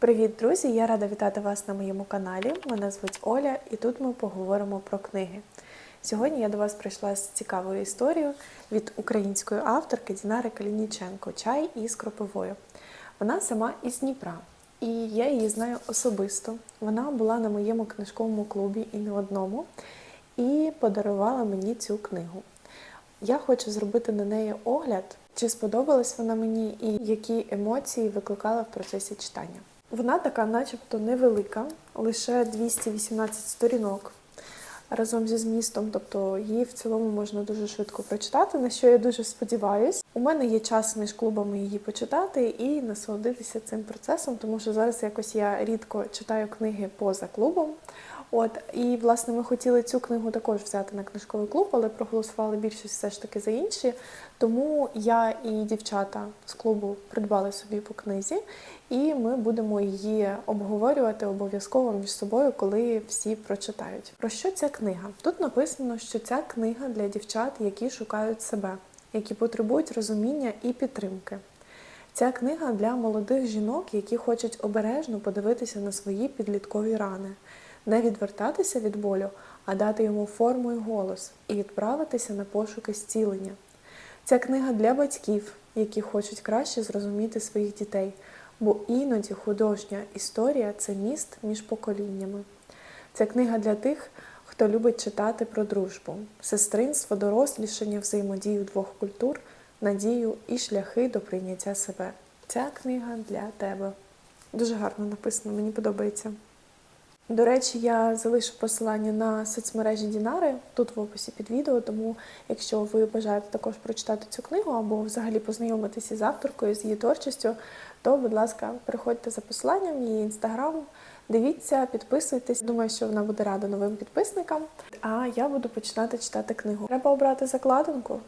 Привіт, друзі! Я рада вітати вас на моєму каналі. Мене звуть Оля, і тут ми поговоримо про книги. Сьогодні я до вас прийшла з цікавою історією від української авторки Дінари Калініченко Чай із кропивою. Вона сама із Дніпра, і я її знаю особисто. Вона була на моєму книжковому клубі і не одному, і подарувала мені цю книгу. Я хочу зробити на неї огляд, чи сподобалась вона мені і які емоції викликала в процесі читання. Вона така, начебто, невелика, лише 218 сторінок разом зі змістом, тобто її в цілому можна дуже швидко прочитати, на що я дуже сподіваюсь. У мене є час між клубами її почитати і насолодитися цим процесом, тому що зараз якось я рідко читаю книги поза клубом. От і власне ми хотіли цю книгу також взяти на книжковий клуб, але проголосували більшість все ж таки за інші. Тому я і дівчата з клубу придбали собі по книзі, і ми будемо її обговорювати обов'язково між собою, коли всі прочитають. Про що ця книга? Тут написано, що ця книга для дівчат, які шукають себе, які потребують розуміння і підтримки. Ця книга для молодих жінок, які хочуть обережно подивитися на свої підліткові рани, не відвертатися від болю, а дати йому форму і голос, і відправитися на пошуки зцілення. Ця книга для батьків, які хочуть краще зрозуміти своїх дітей, бо іноді художня історія це міст між поколіннями. Ця книга для тих, хто любить читати про дружбу, сестринство, дорослішання, взаємодію двох культур, надію і шляхи до прийняття себе. Ця книга для тебе. Дуже гарно написано, мені подобається. До речі, я залишу посилання на соцмережі Дінари тут в описі під відео. Тому, якщо ви бажаєте також прочитати цю книгу або взагалі познайомитися з авторкою, з її творчістю, то, будь ласка, переходьте за посиланням її інстаграм, дивіться, підписуйтесь. Думаю, що вона буде рада новим підписникам. А я буду починати читати книгу. Треба обрати закладинку.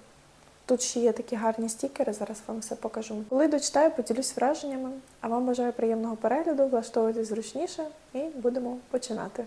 Тут ще є такі гарні стікери, зараз вам все покажу. Коли дочитаю, поділюсь враженнями. А вам бажаю приємного перегляду, влаштовуйтесь зручніше і будемо починати.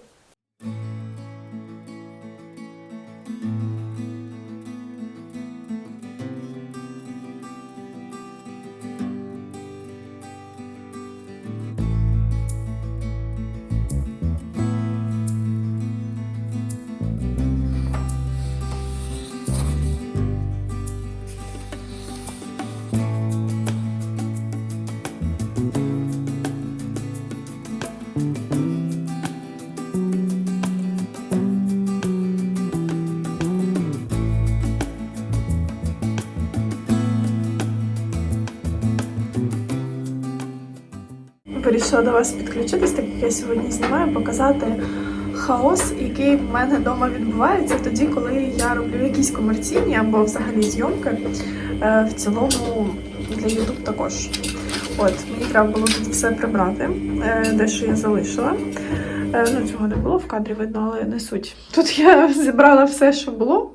Вирішила до вас підключитись, так як я сьогодні знімаю, показати хаос, який в мене вдома відбувається тоді, коли я роблю якісь комерційні або взагалі зйомки. Е, В цілому для YouTube також. От, мені треба було тут все прибрати, е, дещо я залишила. Е, Ну, цього не було в кадрі видно, але не суть. Тут я зібрала все, що було.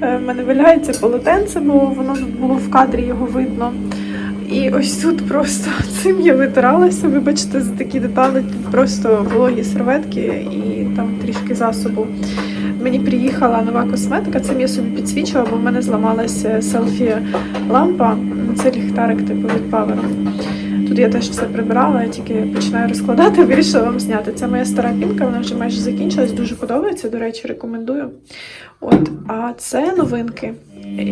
В мене валяється полотенце, бо воно було в кадрі, його видно. І ось тут просто цим я витиралася. Вибачте, за такі деталі. Просто вологі серветки і там трішки засобу. Мені приїхала нова косметика, цим я собі підсвічувала, бо в мене зламалася селфі-лампа. Це ліхтарик типу від Power. Тут я теж все прибирала, я тільки починаю розкладати, вирішила вам зняти. Це моя стара пінка, вона вже майже закінчилась, дуже подобається, до речі, рекомендую. От, а це новинки,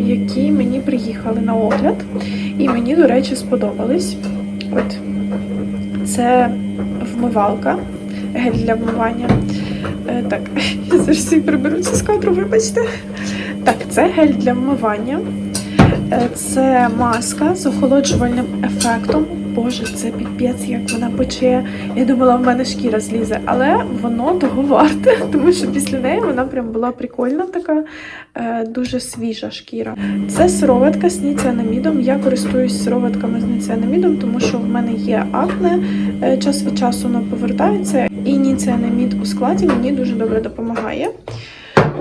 які мені приїхали на огляд, і мені, до речі, сподобались. От це вмивалка, гель для вмивання. Е, так, я зараз всі приберуться з кадру, вибачте. Так, це гель для вмивання. Е, Це маска з охолоджувальним ефектом. Боже, це піпець, як вона пече. Я думала, в мене шкіра злізе, але воно того варте, тому що після неї вона прям була прикольна, така е, дуже свіжа шкіра. Це сироватка з ніціанамідом. Я користуюсь сироватками з ніціанамідом, тому що в мене є акне. е, Час від часу воно повертається, і ніціанамід у складі мені дуже добре допомагає.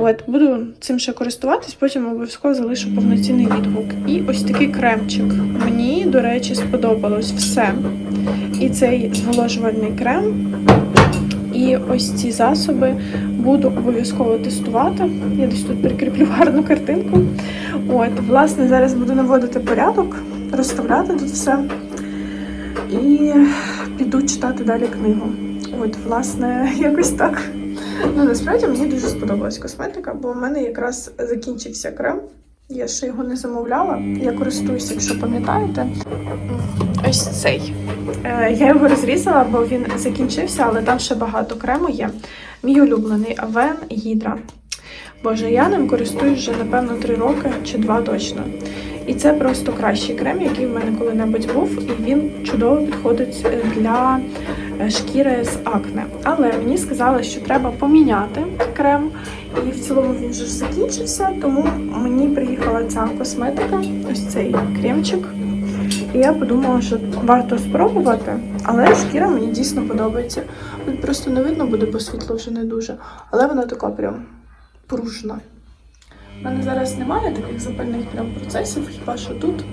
От, буду цим ще користуватись, потім обов'язково залишу повноцінний відгук. І ось такий кремчик. Мені, до речі, сподобалось все. І цей зволожувальний крем, і ось ці засоби буду обов'язково тестувати. Я десь тут прикріплю гарну картинку. От, власне, зараз буду наводити порядок, розставляти тут все. І іду читати далі книгу. От, власне, якось так. Ну, насправді мені дуже сподобалась косметика, бо в мене якраз закінчився крем. Я ще його не замовляла. Я користуюся, якщо пам'ятаєте. Ось цей. Е, Я його розрізала, бо він закінчився, але там ще багато крему є. Мій улюблений Авен Гідра. Боже, я ним користуюсь вже, напевно, 3 роки чи 2 точно. І це просто кращий крем, який в мене коли-небудь був, і він чудово підходить е, для е, шкіри з акне. Але мені сказали, що треба поміняти крем, і в цілому він вже закінчився, тому мені приїхала ця косметика, ось цей кремчик. І я подумала, що варто спробувати, але шкіра мені дійсно подобається. Тут просто не видно буде, бо світло вже не дуже, але вона така прям пружна. У мене зараз немає таких запальних прям процесів, хіба що тут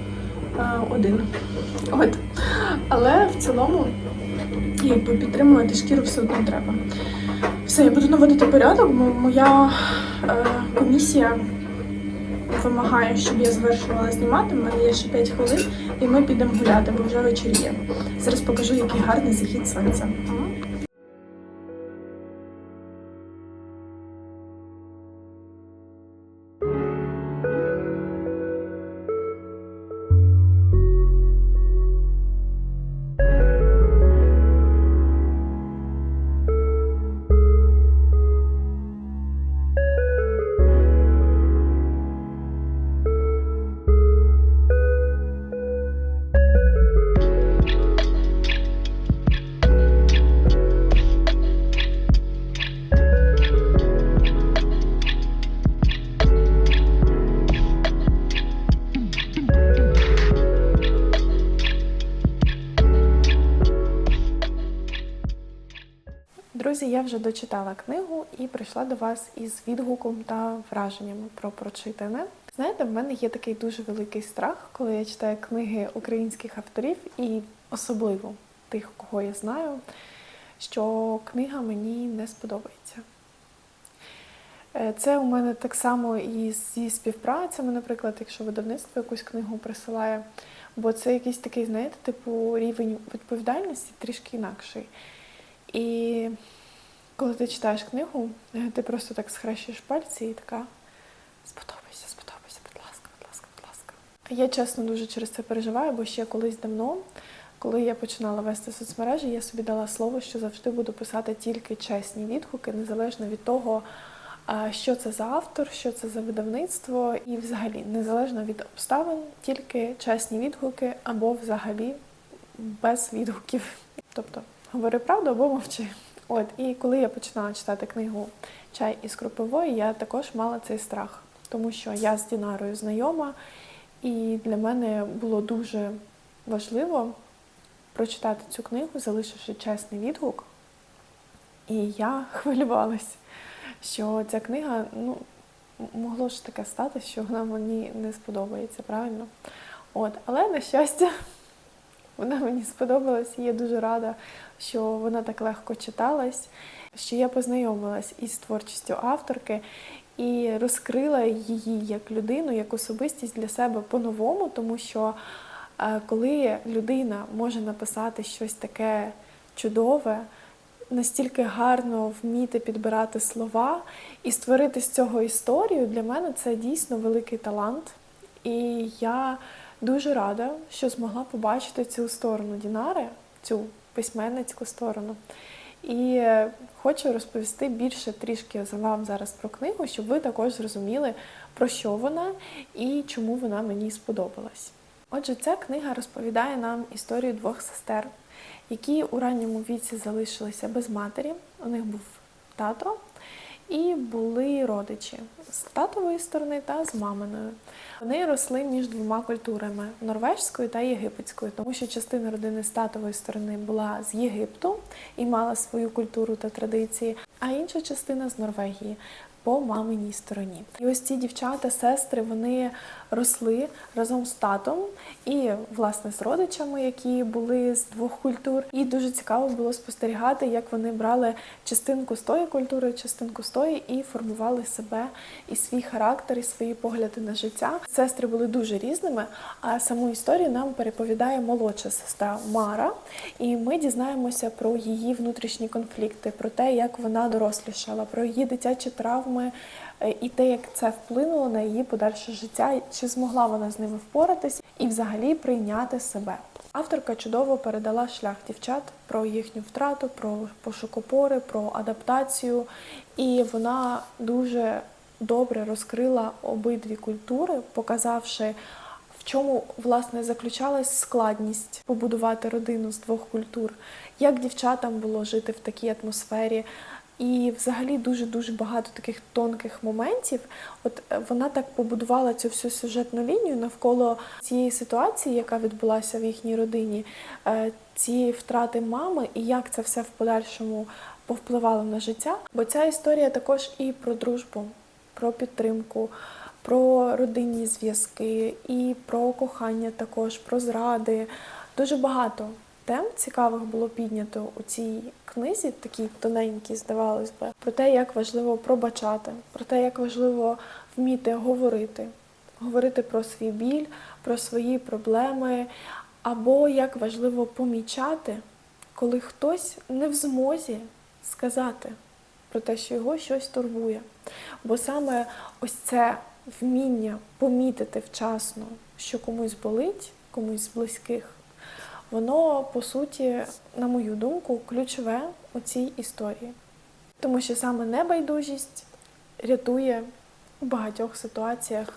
е, один. От. Але в цілому, якби підтримувати шкіру все одно треба. Все, я буду наводити порядок, бо моя е, комісія вимагає, щоб я завершувала знімати. У мене є ще 5 хвилин, і ми підемо гуляти, бо вже вечоріє. Зараз покажу, який гарний захід сонця. Друзі, я вже дочитала книгу і прийшла до вас із відгуком та враженнями про прочитане. Знаєте, в мене є такий дуже великий страх, коли я читаю книги українських авторів, і особливо тих, кого я знаю, що книга мені не сподобається. Е, Це у мене так само і зі співпрацями, наприклад, якщо видавництво якусь книгу присилає, бо це якийсь такий, знаєте, типу рівень відповідальності трішки інакший. І коли ти читаєш книгу, е, ти просто так схрещуєш пальці і така сподобайся, сподобайся, будь ласка, будь ласка, будь ласка. Я чесно дуже через це переживаю, бо ще колись давно, коли я починала вести соцмережі, я собі дала слово, що завжди буду писати тільки чесні відгуки, незалежно від того, що це за автор, що це за видавництво, і взагалі незалежно від обставин, тільки чесні відгуки або взагалі без відгуків. Тобто говори правду або мовчи. От, і коли я починала читати книгу Чай із кропивою, я також мала цей страх, тому що я з Дінарою знайома, і для мене було дуже важливо прочитати цю книгу, залишивши чесний відгук. І я хвилювалась, що ця книга, ну, могло ж таке стати, що вона мені не сподобається, правильно? От, але на щастя, вона мені сподобалась, і я дуже рада, що вона так легко читалась, що я познайомилась із творчістю авторки і розкрила її як людину, як особистість для себе по-новому, тому що е, коли людина може написати щось таке чудове, настільки гарно вміти підбирати слова і створити з цього історію, для мене це дійсно великий талант. І я дуже рада, що змогла побачити цю сторону Дінари, цю письменницьку сторону. І хочу розповісти більше трішки за вам зараз про книгу, щоб ви також зрозуміли, про що вона і чому вона мені сподобалась. Отже, ця книга розповідає нам історію двох сестер, які у ранньому віці залишилися без матері. У них був тато, і були родичі з татової сторони та з маминою. Вони росли між двома культурами норвежською та єгипетською, тому що частина родини з татової сторони була з Єгипту і мала свою культуру та традиції, а інша частина з Норвегії. По маминій стороні. І ось ці дівчата, сестри, вони росли разом з татом і власне з родичами, які були з двох культур. І дуже цікаво було спостерігати, як вони брали частинку з тої культури, частинку з тої і формували себе і свій характер, і свої погляди на життя. Сестри були дуже різними. А саму історію нам переповідає молодша сестра Мара, і ми дізнаємося про її внутрішні конфлікти, про те, як вона дорослішала, про її дитячі травми е, і те, як це вплинуло на її подальше життя, чи змогла вона з ними впоратись і взагалі прийняти себе. Авторка чудово передала шлях дівчат про їхню втрату, про пошук опори, про адаптацію, і вона дуже добре розкрила обидві культури, показавши, в чому власне заключалась складність побудувати родину з двох культур, як дівчатам було жити в такій атмосфері. І взагалі дуже дуже багато таких тонких моментів. От е, вона так побудувала цю всю сюжетну лінію навколо цієї ситуації, яка відбулася в їхній родині, е, цієї втрати мами, і як це все в подальшому повпливало на життя. Бо ця історія також і про дружбу, про підтримку, про родинні зв'язки, і про кохання також, про зради. Дуже багато тем цікавих було піднято у цій книзі, такій тоненькій, здавалось би, про те, як важливо пробачати, про те, як важливо вміти говорити, говорити про свій біль, про свої проблеми, або як важливо помічати, коли хтось не в змозі сказати про те, що його щось турбує. Бо саме ось це вміння помітити вчасно, що комусь болить, комусь з близьких, воно по суті, на мою думку, ключове у цій історії. Тому що саме небайдужість рятує у багатьох ситуаціях,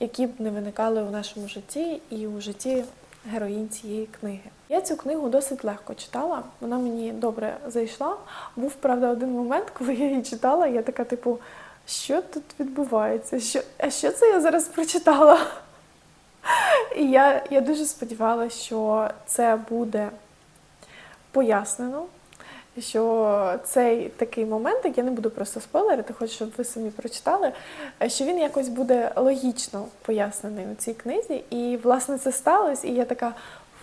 які б не виникали у нашому житті і у житті героїнь цієї книги. Я цю книгу досить легко читала, вона мені добре зайшла. Був, правда, один момент, коли я її читала, я така, типу, що тут відбувається? Що, а що це я зараз прочитала? І я, я дуже сподівалася, що це буде пояснено, що цей такий момент, я не буду просто спойлерити, хочу, щоб ви самі прочитали, що він якось буде логічно пояснений у цій книзі. І, власне, це сталося, і я така.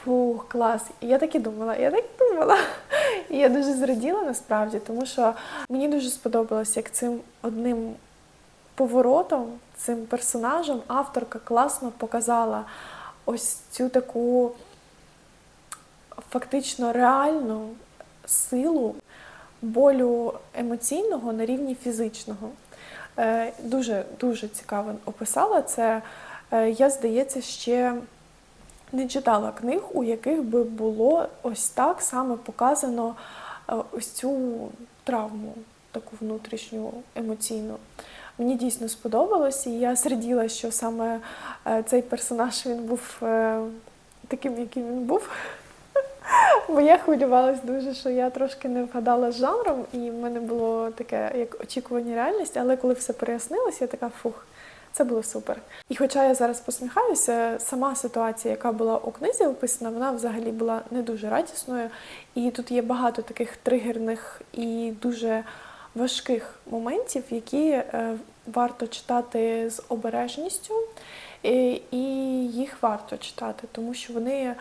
Фух, клас. І я так і думала, я так і думала. І я дуже зраділа насправді, тому що мені дуже сподобалось, як цим одним поворотом, цим персонажем авторка класно показала ось цю таку фактично реальну силу болю емоційного на рівні фізичного. Е, Дуже дуже цікаво описала це. Е, Я, здається, ще не читала книг, у яких би було ось так саме показано е, ось цю травму, таку внутрішню емоційну. Мені дійсно сподобалось, і я зраділа, що саме е, цей персонаж він був е, таким, яким він був. Бо я хвилювалась дуже, що я трошки не вгадала з жанром, і в мене було таке як очікування реальність, але коли все прояснилось, я така фух. Це було супер. І хоча я зараз посміхаюся, сама ситуація, яка була у книзі описана, вона взагалі була не дуже радісною. І тут є багато таких тригерних і дуже важких моментів, які е, варто читати з обережністю, і, їх варто читати, тому що вони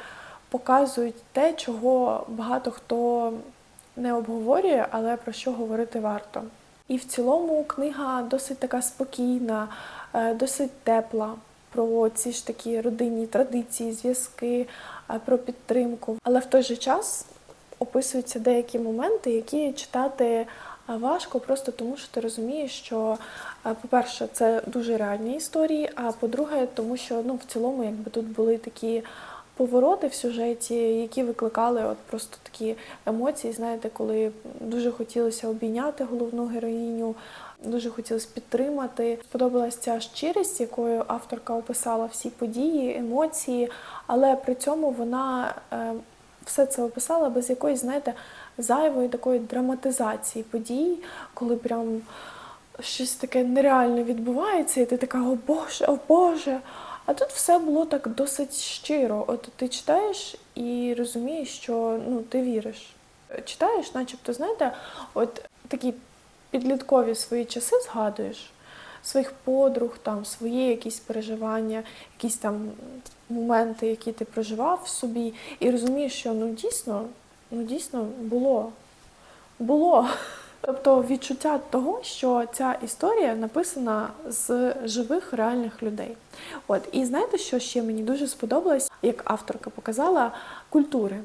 показують те, чого багато хто не обговорює, але про що говорити варто. І в цілому книга досить така спокійна, е, досить тепла про ці ж такі родинні традиції, зв'язки, е, про підтримку. Але в той же час описуються деякі моменти, які читати важко, просто тому що ти розумієш, що, по-перше, це дуже реальні історії, а по-друге, тому що ну, в цілому, якби тут були такі повороти в сюжеті, які викликали от просто такі емоції, знаєте, коли дуже хотілося обійняти головну героїню, дуже хотілося підтримати. Сподобалася ця щирість, якою авторка описала всі події, емоції, але при цьому вона е, все це описала без якоїсь, знаєте, зайвої такої драматизації подій, коли прям щось таке нереальне відбувається, і ти така, о Боже, о Боже. А тут все було так досить щиро. От ти читаєш і розумієш, що ну, ти віриш. Читаєш, начебто, знаєте, от такі підліткові свої часи згадуєш, своїх подруг, там, свої якісь переживання, якісь там моменти, які ти проживав в собі, і розумієш, що ну дійсно, ну дійсно було. Було. Тобто відчуття того, що ця історія написана з живих реальних людей. От і знаєте, що ще мені дуже сподобалось, як авторка показала культури.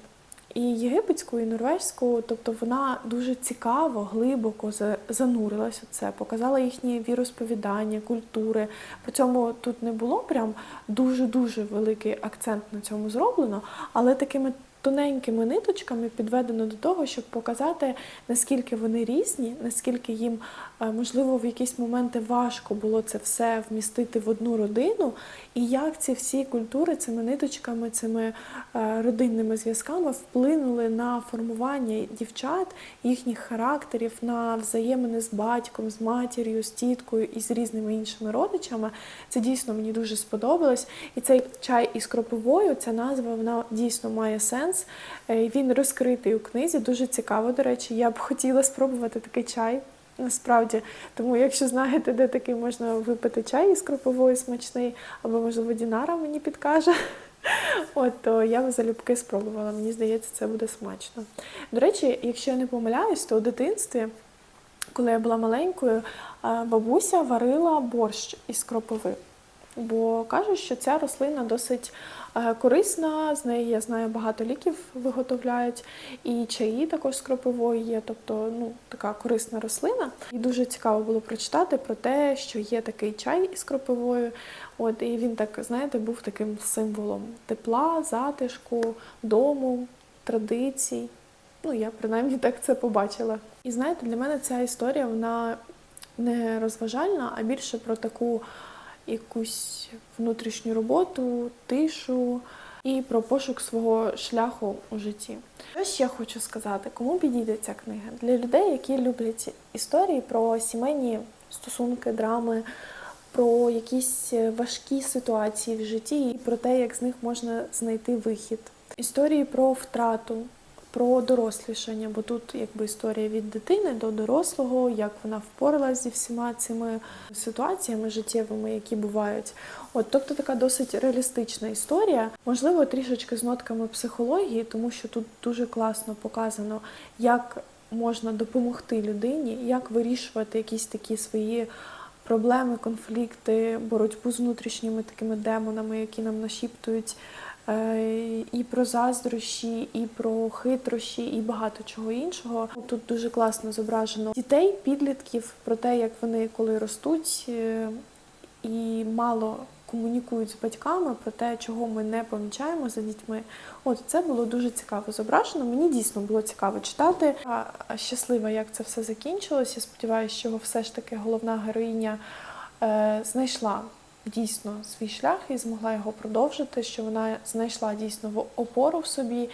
І єгипетську, і норвезьку, тобто вона дуже цікаво, глибоко за- занурилась у це, показала їхні віросповідання, культури. При цьому тут не було прям дуже-дуже великий акцент на цьому зроблено, але такими тоненькими ниточками підведено до того, щоб показати, наскільки вони різні, наскільки їм, е, можливо, в якісь моменти важко було це все вмістити в одну родину, і як ці всі культури цими ниточками, цими е, родинними зв'язками вплинули на формування дівчат, їхніх характерів, на взаємини з батьком, з матір'ю, з тіткою і з різними іншими родичами. Це дійсно мені дуже сподобалось. І цей чай із кропивою, ця назва, вона дійсно має сенс. Е, Він розкритий у книзі, дуже цікаво, до речі. Я б хотіла спробувати такий чай. Насправді, тому якщо знаєте, де такий можна випити чай із кроповою смачний, або, можливо, Дінара мені підкаже, от, то я б залюбки спробувала. Мені здається, це буде смачно. До речі, якщо я не помиляюсь, то у дитинстві, коли я була маленькою, бабуся варила борщ із кропиви. Бо кажуть, що ця рослина досить е, корисна, з неї я знаю, багато ліків виготовляють, і чаї також з кропивою є, тобто ну, така корисна рослина. І дуже цікаво було прочитати про те, що є такий чай із кропивою. От, і він так, знаєте, був таким символом тепла, затишку, дому, традицій. Ну, я принаймні так це побачила. І знаєте, для мене ця історія вона не розважальна, а більше про таку якусь внутрішню роботу, тишу і про пошук свого шляху у житті. Що ще хочу сказати, кому підійде ця книга? Для людей, які люблять історії про сімейні стосунки, драми, про якісь важкі ситуації в житті і про те, як з них можна знайти вихід. Історії про втрату, про дорослішання, бо тут якби історія від дитини до дорослого, як вона впоралась зі всіма цими ситуаціями життєвими, які бувають. От, тобто така досить реалістична історія, можливо, трішечки з нотками психології, тому що тут дуже класно показано, як можна допомогти людині, як вирішувати якісь такі свої. Проблеми, конфлікти, боротьбу з внутрішніми такими демонами, які нам нашіптують і про заздрощі, і про хитрощі, і багато чого іншого. Тут дуже класно зображено дітей, підлітків, про те, як вони коли ростуть е, і мало комунікують з батьками про те, чого ми не помічаємо за дітьми. От це було дуже цікаво зображено. Мені дійсно було цікаво читати. А щаслива, як це все закінчилось. Я сподіваюся, що все ж таки головна героїня е, знайшла дійсно свій шлях і змогла його продовжити, що вона знайшла дійсно опору в собі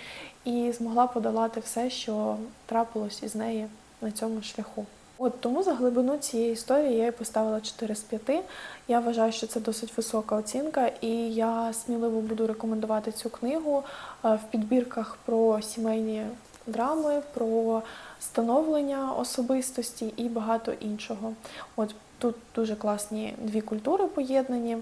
і змогла подолати все, що трапилось із неї на цьому шляху. От тому за глибину цієї історії я їй поставила 4 з 5. Я вважаю, що це досить висока оцінка, і я сміливо буду рекомендувати цю книгу е, в підбірках про сімейні драми, про становлення особистості і багато іншого. От тут дуже класні дві культури поєднані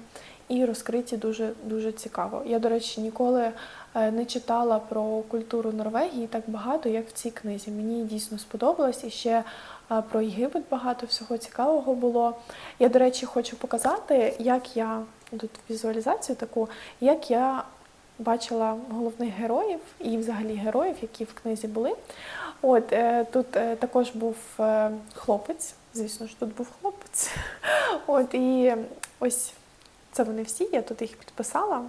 і розкриті дуже дуже цікаво. Я, до речі, ніколи е, не читала про культуру Норвегії так багато, як в цій книзі. Мені дійсно сподобалось і ще е, про Єгипет багато всього цікавого було. Я, до речі, хочу показати, як я тут візуалізацію таку, як я бачила головних героїв і взагалі героїв, які в книзі були. От е, тут е, також був е, хлопець. Звісно ж, тут був хлопець. От і ось це вони всі, я тут їх підписала.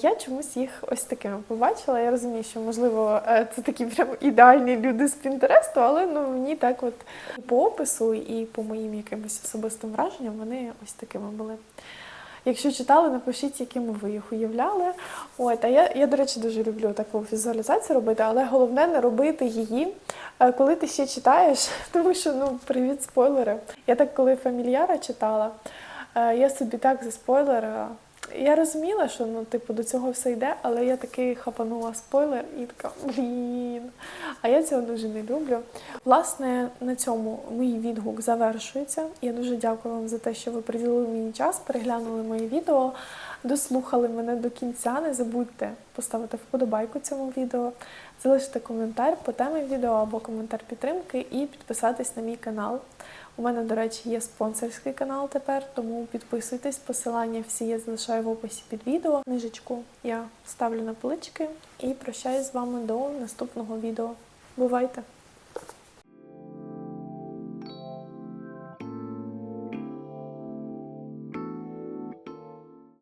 Я чомусь їх ось такими побачила. Я розумію, що можливо це такі прям ідеальні люди з Пінтересту, але ну мені так от по опису, і по моїм якимось особистим враженням вони ось такими були. Якщо читали, напишіть, якими ви їх уявляли. От, а я, я, до речі, дуже люблю таку візуалізацію робити, але головне не робити її, е, коли ти ще читаєш, тому що ну привіт, спойлери. Я так, коли фамільяра читала, е, я собі так заспойлерила Я розуміла, що ну, типу, до цього все йде, але я таки хапанула спойлер і така блін. А я цього дуже не люблю. Власне, на цьому мій відгук завершується. Я дуже дякую вам за те, що ви приділили мені час, переглянули мої відео, дослухали мене до кінця. Не забудьте поставити вподобайку цьому відео, залишити коментар по темі відео або коментар підтримки і підписатись на мій канал. У мене, до речі, є спонсорський канал тепер, тому підписуйтесь. Посилання всі я залишаю в описі під відео. Книжечку я ставлю на полички і прощаюсь з вами до наступного відео. Бувайте!